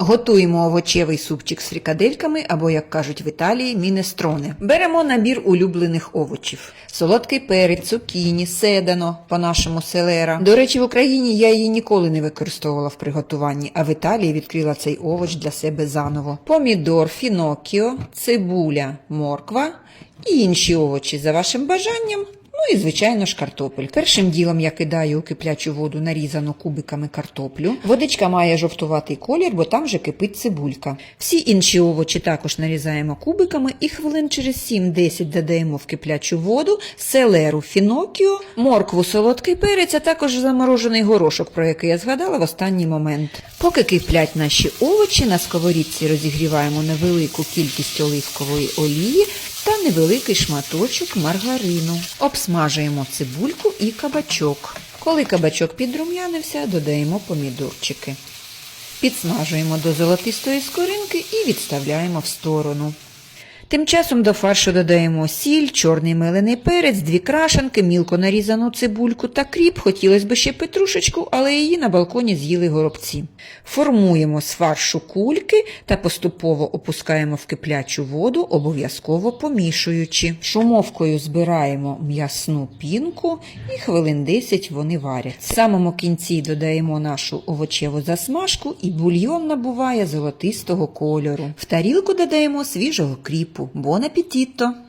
Готуємо овочевий супчик з фрикадельками або, як кажуть в Італії, мінестроне. Беремо набір улюблених овочів: солодкий перець, цукіні, седано, по-нашому селера. До речі, в Україні я її ніколи не використовувала в приготуванні, а в Італії відкрила цей овоч для себе заново. Помідор, фінокіо, цибуля, морква і інші овочі за вашим бажанням. Ну і, звичайно ж, картопель. Першим ділом я кидаю у киплячу воду нарізану кубиками картоплю. Водичка має жовтуватий колір, бо там вже кипить цибулька. Всі інші овочі також нарізаємо кубиками і хвилин через 7-10 додаємо в киплячу воду, селеру, фінокіо, моркву, солодкий перець, а також заморожений горошок, про який я згадала в останній момент. Поки киплять наші овочі, на сковорідці розігріваємо невелику кількість оливкової олії та невеликий шматочок маргарину. Обсмажуємо цибульку і кабачок. Коли кабачок підрум'янився, додаємо помідорчики. Підсмажуємо до золотистої скоринки і відставляємо в сторону. Тим часом до фаршу додаємо сіль, чорний мелений перець, дві крашенки, мілко нарізану цибульку та кріп. Хотілося б ще петрушечку, але її на балконі з'їли горобці. Формуємо з фаршу кульки та поступово опускаємо в киплячу воду, обов'язково помішуючи. Шумовкою збираємо м'ясну пінку і хвилин 10 вони варять. В самому кінці додаємо нашу овочеву засмажку і бульйон набуває золотистого кольору. В тарілку додаємо свіжого кріпу. tempo. Buon appetito!